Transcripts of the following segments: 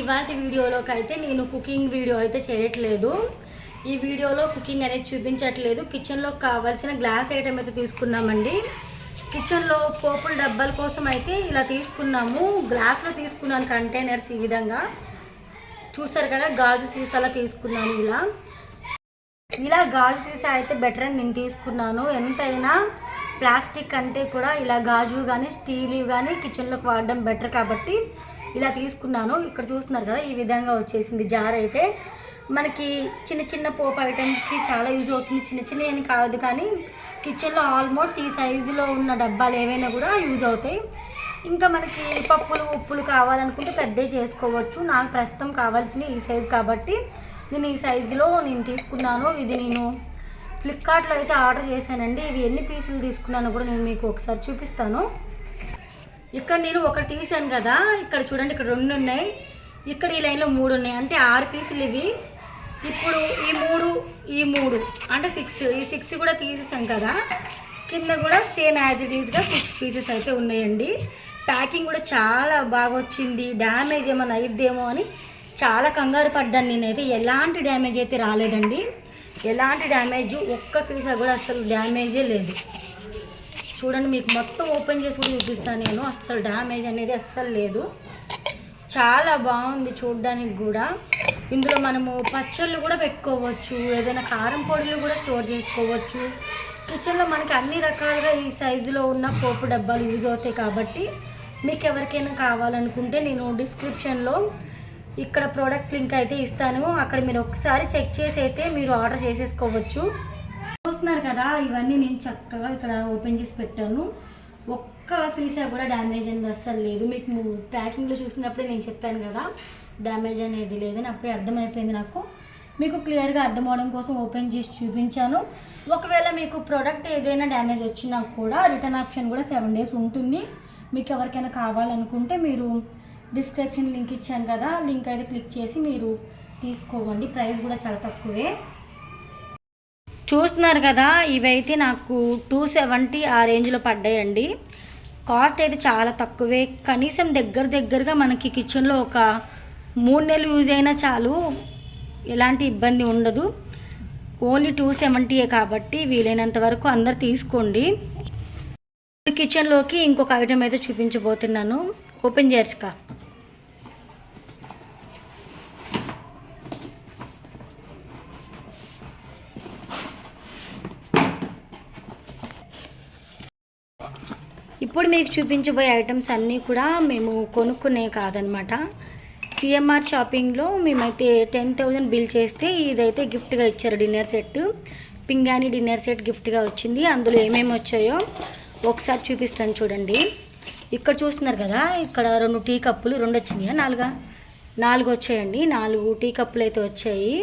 ఇవాళ వీడియోలోకి అయితే నేను కుకింగ్ వీడియో అయితే చేయట్లేదు. ఈ వీడియోలో కుకింగ్ అనేది చూపించట్లేదు. కిచెన్లో కావాల్సిన గ్లాస్ ఐటమ్ అయితే తీసుకున్నామండి. కిచెన్లో పోపుల డబ్బాల కోసం అయితే ఇలా తీసుకున్నాము. గ్లాస్లో తీసుకున్నాను కంటైనర్స్ ఈ విధంగా. చూసారు కదా గాజు సీసాలో తీసుకున్నాను ఇలా. ఇలా గాజు సీసా అయితే బెటర్ అని నేను తీసుకున్నాను. ఎంతైనా ప్లాస్టిక్ అంటే కూడా ఇలా గాజు కానీ స్టీల్ కానీ కిచెన్లోకి వాడడం బెటర్ కాబట్టి ఇలా తీసుకున్నాను. ఇక్కడ చూస్తున్నారు కదా ఈ విధంగా వచ్చేసింది జార్ అయితే. మనకి చిన్న చిన్న పోప్ ఐటమ్స్కి చాలా యూజ్ అవుతుంది. చిన్న చిన్న ఏం కాదు కానీ కిచెన్లో ఆల్మోస్ట్ ఈ సైజులో ఉన్న డబ్బాలు ఏవైనా కూడా యూజ్ అవుతాయి. ఇంకా మనకి పప్పులు ఉప్పులు కావాలనుకుంటే పెద్దవి చేసుకోవచ్చు. నాకు ప్రస్తుతం కావాల్సిన ఈ సైజు కాబట్టి నేను ఈ సైజులో నేను తీసుకున్నాను. ఇది నేను ఫ్లిప్కార్ట్లో అయితే ఆర్డర్ చేశానండి. ఇవి ఎన్ని పీసులు తీసుకున్నానో కూడా నేను మీకు ఒకసారి చూపిస్తాను. ఇక్కడ నేను ఒకటి తీసాను కదా ఇక్కడ చూడండి ఇక్కడ రెండు ఉన్నాయి. ఇక్కడ ఈ లైన్లో మూడు ఉన్నాయి. అంటే ఆరు పీసులు ఇవి. ఇప్పుడు ఈ మూడు ఈ మూడు. అంటే సిక్స్ ఈ సిక్స్ కూడా తీసేసాం కదా. కింద కూడా సేమ్ యాజ్ ఇట్ ఈస్గా సిక్స్ పీసెస్ అయితే ఉన్నాయండి. ప్యాకింగ్ కూడా చాలా బాగా వచ్చింది. డ్యామేజ్ ఏమైనా అయిద్దేమో అని చాలా కంగారు పడ్డాను నేనైతే. ఎలాంటి డ్యామేజ్ అయితే రాలేదండి. ఎలాంటి డ్యామేజ్ ఒక్క సీసా కూడా అసలు డ్యామేజే లేదు. చూడండి మీకు మొత్తం ఓపెన్ చేసి కూడా చూపిస్తాను నేను. అస్సలు డ్యామేజ్ అనేది అస్సలు లేదు. చాలా బాగుంది చూడడానికి కూడా. ఇందులో మనము పచ్చళ్ళు కూడా పెట్టుకోవచ్చు ఏదైనా కారం పొడులు కూడా స్టోర్ చేసుకోవచ్చు. కిచెన్లో మనకి అన్ని రకాలుగా ఈ సైజులో ఉన్న పోపు డబ్బాలు యూజ్ అవుతాయి కాబట్టి మీకు ఎవరికైనా కావాలనుకుంటే నేను డిస్క్రిప్షన్లో ఇక్కడ ప్రోడక్ట్ లింక్ అయితే ఇస్తాను. అక్కడ మీరు ఒకసారి చెక్ చేసి అయితే మీరు ఆర్డర్ చేసేసుకోవచ్చు. చూస్తున్నారు కదా ఇవన్నీ నేను చక్కగా ఇక్కడ ఓపెన్ చేసి పెట్టాను. ఒక్క సీసా కూడా డ్యామేజ్ అనేది అస్సలు లేదు. మీకు ప్యాకింగ్లో చూసినప్పుడే నేను చెప్పాను కదా డ్యామేజ్ అనేది లేదని అప్పుడే అర్థమైపోయింది నాకు. మీకు క్లియర్గా అర్థం అవడం కోసం ఓపెన్ చేసి చూపించాను. ఒకవేళ మీకు ప్రోడక్ట్ ఏదైనా డ్యామేజ్ వచ్చినా కూడా రిటర్న్ ఆప్షన్ కూడా సెవెన్ డేస్ ఉంటుంది. మీకు ఎవరికైనా కావాలనుకుంటే మీరు డిస్క్రిప్షన్ లింక్ ఇచ్చాను కదా లింక్ అయితే క్లిక్ చేసి మీరు తీసుకోవండి. ప్రైస్ కూడా చాలా తక్కువే. చూస్తున్నారు కదా ఇవైతే నాకు టూ సెవెంటీ ఆ రేంజ్లో పడ్డాయండి. కాస్ట్ అయితే చాలా తక్కువే. కనీసం దగ్గర దగ్గరగా మనకి కిచెన్లో ఒక మూడు నెలలు యూజ్ అయినా చాలు. ఎలాంటి ఇబ్బంది ఉండదు. ఓన్లీ టూ సెవెంటీయే కాబట్టి వీలైనంత వరకు అందరు తీసుకోండి. కిచెన్లోకి ఇంకొక ఐటమ్ అయితే చూపించబోతున్నాను. ఓపెన్ చేయచ్చుకా ఇప్పుడు మీకు చూపించబోయే ఐటమ్స్ అన్నీ కూడా మేము కొనుక్కునే కాదనమాట. సిఎంఆర్ షాపింగ్లో మేమైతే టెన్ థౌజండ్ బిల్ చేస్తే ఇదైతే గిఫ్ట్గా ఇచ్చారు డిన్నర్ సెట్ పింగాణి డిన్నర్ సెట్ గిఫ్ట్గా వచ్చింది. అందులో ఏమేమి వచ్చాయో ఒకసారి చూపిస్తాను చూడండి. ఇక్కడ చూస్తున్నారు కదా ఇక్కడ రెండు టీ కప్పులు రెండు వచ్చినాయా? నాలుగా? నాలుగు వచ్చాయండి. నాలుగు టీ కప్పులు అయితే వచ్చాయి.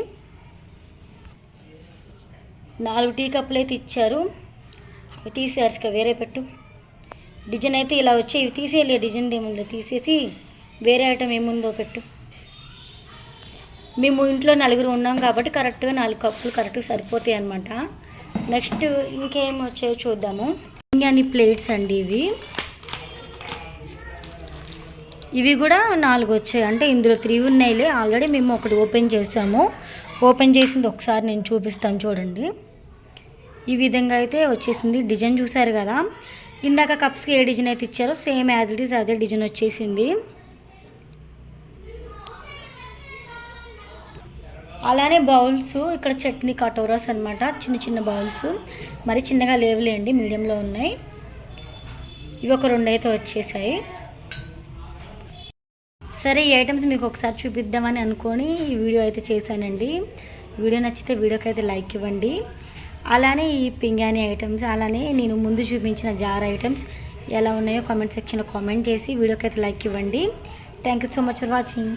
నాలుగు టీ కప్పులు అయితే ఇచ్చారు. అవి తీసేయచ్చు వేరే పెట్టు. డిజైన్ అయితే ఇలా వచ్చి ఇవి తీసేయాలి. డిజైన్ ఏముందో తీసేసి వేరే ఐటమ్ ఏముందో పెట్టు. మేము ఇంట్లో నలుగురు ఉన్నాం కాబట్టి కరెక్ట్గా నాలుగు కప్పులు కరెక్ట్గా సరిపోతాయి అనమాట నెక్స్ట్ ఇంకేం వచ్చాయో చూద్దాము. ఇంకాని ప్లేట్స్ అండి ఇవి. ఇవి కూడా నాలుగు వచ్చాయి. అంటే ఇందులో త్రీ ఉన్నాయిలే. ఆల్రెడీ మేము ఒకటి ఓపెన్ చేసాము. ఓపెన్ చేసింది ఒకసారి నేను చూపిస్తాను చూడండి. ఈ విధంగా అయితే వచ్చేసింది. డిజైన్ చూసారు కదా. ఇందాక కప్స్కి ఏ డిజైన్ అయితే ఇచ్చారో సేమ్ యాజ్ ఇట్ ఈస్ అదే డిజైన్ వచ్చేసింది. అలానే బౌల్స్ ఇక్కడ చట్నీ కటోరాస్ అనమాట చిన్న చిన్న బౌల్స్. మరి చిన్నగా లేవులేండి మీడియంలో ఉన్నాయి. ఇవి ఒక రెండు అయితే వచ్చేసాయి. సరే ఈ ఐటమ్స్ మీకు ఒకసారి చూపిద్దామని అనుకొని ఈ వీడియో అయితే చేశానండి. వీడియో నచ్చితే వీడియోకి అయితే లైక్ ఇవ్వండి. అలానే ఈ పింగాని ఐటమ్స్ అలానే నేను ముందు చూపించిన జార్ ఐటమ్స్ ఎలా ఉన్నాయో కామెంట్ సెక్షన్లో కామెంట్ చేసి వీడియోకి అయితే లైక్ ఇవ్వండి. Thank you so much for watching